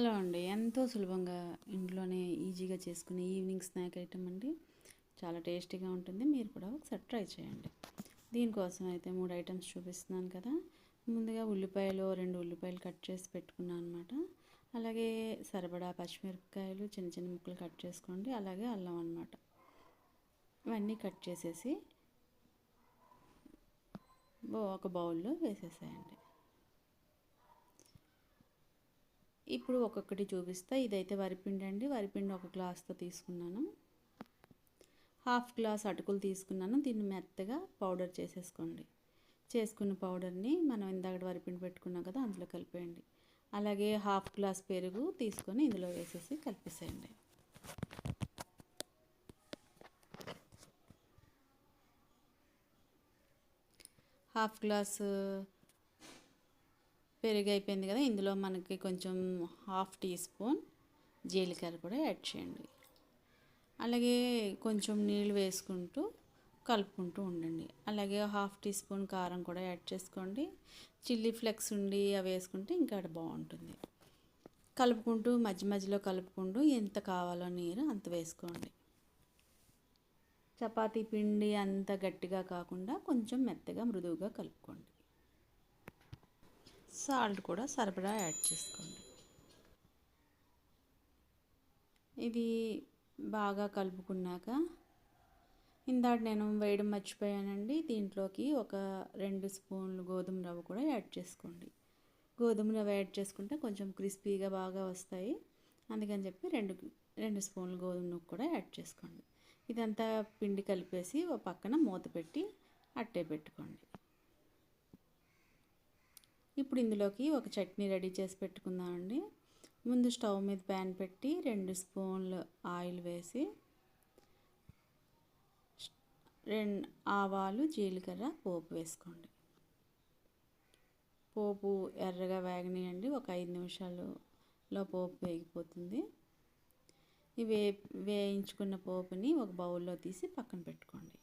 Hello అండి. ఎంతో సులభంగా ఇంట్లోనే ఈజీగా చేసుకునే ఈవినింగ్ స్నాక్ ఐటమ్ అండి. చాలా టేస్టీగా ఉంటుంది. మీరు కూడా ఒకసారి ట్రై చేయండి. దీనికోసం అయితే మూడు ఐటమ్స్ చూపిస్తున్నాను కదా. ముందుగా ఉల్లిపాయలు రెండు ఉల్లిపాయలు కట్ చేసి పెట్టుకున్నాను అనమాట అలాగే సరిపడా పచ్చిమిరపకాయలు చిన్న చిన్న ముక్కలు కట్ చేసుకోండి. అలాగే అల్లం అనమాట ఇవన్నీ కట్ చేసేసి ఒక బౌల్లో వేసేసేయండి. ఇప్పుడు ఒక్కొక్కటి చూపిస్తా. ఇదైతే వరిపిండి అండి. వరిపిండి ఒక గ్లాస్తో తీసుకున్నాను. హాఫ్ గ్లాస్ అటుకులు తీసుకున్నాను. దీన్ని మెత్తగా పౌడర్ చేసేసుకోండి. చేసుకున్న పౌడర్ని మనం ఇందాక వరిపిండి పెట్టుకున్నాం కదా అందులో కలిపేయండి. అలాగే హాఫ్ గ్లాస్ పెరుగు తీసుకొని ఇందులో వేసేసి కలిపేసేయండి. హాఫ్ గ్లాస్ పెరుగు అయిపోయింది కదా ఇందులో మనకి కొంచెం హాఫ్ టీ స్పూన్ జీలకర్ర కూడా యాడ్ చేయండి. అలాగే కొంచెం నీళ్ళు వేసుకుంటూ కలుపుకుంటూ ఉండండి. అలాగే హాఫ్ టీ స్పూన్ కారం కూడా యాడ్ చేసుకోండి. చిల్లీ ఫ్లెక్స్ ఉండి అవి వేసుకుంటే ఇంకా బాగుంటుంది. కలుపుకుంటూ మధ్య మధ్యలో కలుపుకుంటూ ఎంత కావాలో నీరు అంత వేసుకోండి. చపాతీ పిండి అంత గట్టిగా కాకుండా కొంచెం మెత్తగా మృదువుగా కలుపుకోండి. సాల్ట్ కూడా సరిపడా యాడ్ చేసుకోండి. ఇది బాగా కలుపుకున్నాక ఇందాక నేను వేయడం మర్చిపోయానండి. దీంట్లోకి ఒక రెండు స్పూన్లు గోధుమ రవ్వ కూడా యాడ్ చేసుకోండి. గోధుమ రవ్వ యాడ్ చేసుకుంటే కొంచెం క్రిస్పీగా బాగా వస్తాయి. అందుకని చెప్పి రెండు రెండు స్పూన్లు గోధుమ నువ్వు కూడా యాడ్ చేసుకోండి. ఇదంతా పిండి కలిపేసి ఒక పక్కన మూత పెట్టి అట్టే పెట్టుకోండి. ఇప్పుడు ఇందులోకి ఒక చట్నీ రెడీ చేసి పెట్టుకుందామండి. ముందు స్టవ్ మీద ప్యాన్ పెట్టి రెండు స్పూన్లు ఆయిల్ వేసి రెండు ఆవాలు జీలకర్ర పోపు వేసుకోండి. పోపు ఎర్రగా వేగనియండి. ఒక ఐదు నిమిషాలులో పోపు వేగిపోతుంది. ఇవి వే వేయించుకున్న పోపుని ఒక బౌల్లో తీసి పక్కన పెట్టుకోండి.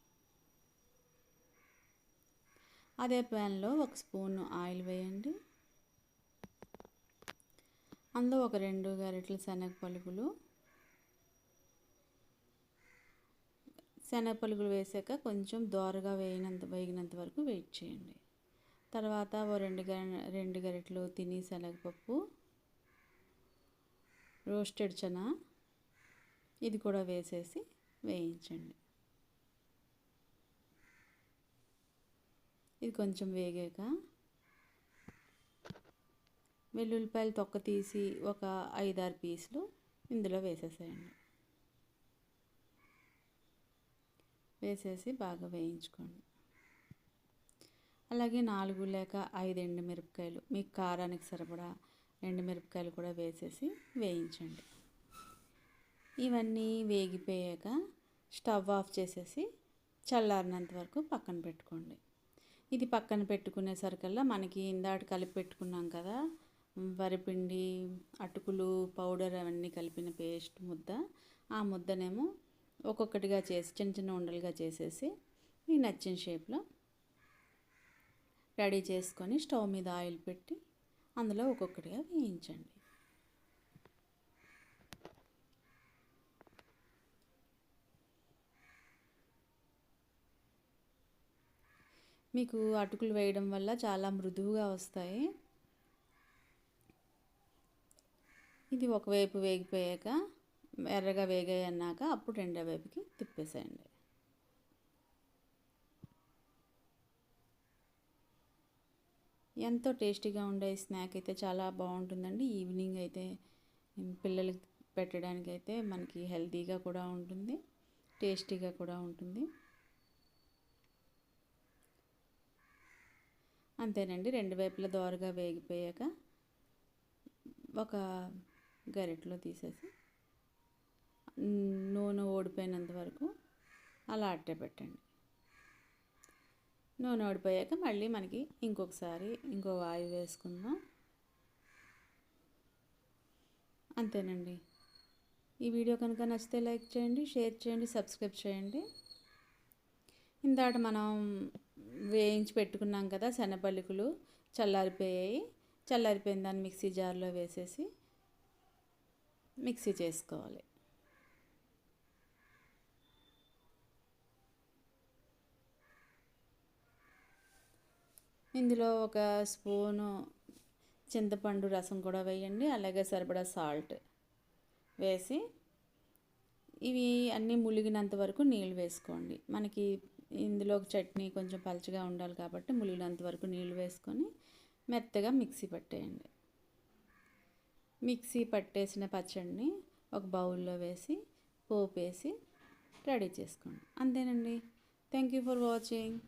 అదే ప్యాన్లో ఒక స్పూన్ ఆయిల్ వేయండి. అందులో ఒక రెండు గరిటెల శనగ పలుకులు శనగ పలుకులు వేసాక కొంచెం దోరగా వేయినంత వేగినంత వరకు వెయిట్ చేయండి. తర్వాత ఓ రెండు గ రెండు గరిటెలు తిని శనగపప్పు రోస్టెడ్ చనా ఇది కూడా వేసేసి వేయించండి. ఇది కొంచెం వేగాక వెల్లుల్లిపాయలు తొక్క తీసి ఒక ఐదారు పీసులు ఇందులో వేసేసేయండి. వేసేసి బాగా వేయించుకోండి. అలాగే నాలుగు లేక ఐదు ఎండుమిరపకాయలు మీకు కారానికి సరిపడా ఎండుమిరపకాయలు కూడా వేసేసి వేయించండి. ఇవన్నీ వేగిపోయాక స్టవ్ ఆఫ్ చేసేసి చల్లారినంత వరకు పక్కన పెట్టుకోండి. ఇది పక్కన పెట్టుకునేసరికల్లా మనకి ఇందాట కలిపి పెట్టుకున్నాం కదా. వరిపిండి అటుకులు పౌడర్ అవన్నీ కలిపిన పేస్ట్ ముద్ద. ఆ ముద్దనేమో ఒక్కొక్కటిగా చేసి చిన్న చిన్న ఉండలుగా చేసేసి మీకు నచ్చిన షేప్లో రెడీ చేసుకొని స్టవ్ మీద ఆయిల్ పెట్టి అందులో ఒక్కొక్కటిగా వేయించండి. మీకు అటుకులు వేయడం వల్ల చాలా మృదువుగా వస్తాయి. ఇది ఒకవైపు వేగిపోయాక ఎర్రగా వేగాయి అప్పుడు రెండో వైపుకి తిప్పేసేయండి. ఎంతో టేస్టీగా ఉండే స్నాక్ అయితే చాలా బాగుంటుందండి. ఈవినింగ్ అయితే పిల్లలకి పెట్టడానికి అయితే మనకి హెల్తీగా కూడా ఉంటుంది టేస్టీగా కూడా ఉంటుంది. అంతేనండి. రెండు వైపులా దోరగా వేగిపోయాక ఒక గరిటలో తీసేసి నూనె ఓడిపోయినంత వరకు అలా అట్టే పెట్టండి. నూనె ఓడిపోయాక మళ్ళీ మనకి ఇంకొకసారి ఇంకో వాయు వేసుకుందాం. అంతేనండి. ఈ వీడియో కనుక నచ్చితే లైక్ చేయండి షేర్ చేయండి సబ్స్క్రైబ్ చేయండి. ఇందాక మనం వేయించి పెట్టుకున్నాం కదా శనపల్లికులు చల్లారిపోయాయి. చల్లారిపోయిన దాన్ని మిక్సీ జార్లో వేసేసి మిక్సీ చేసుకోవాలి. ఇందులో ఒక స్పూను చింతపండు రసం కూడా వేయండి అలాగే సరిపడా సాల్ట్ వేసి ఇవి అన్నీ ములిగినంత వరకు నీళ్ళు వేసుకోండి. మనకి ఇందులో చట్నీ కొంచెం పలుచగా ఉండాలి కాబట్టి ములిగినంత వరకు నీళ్ళు వేసుకొని మెత్తగా మిక్సీ పట్టేయండి. మిక్సీ పట్టేసిన పచ్చడిని ఒక బౌల్లో వేసి పోపు వేసి రెడీ చేసుకోండి. అంతేనండి. Thank you for watching.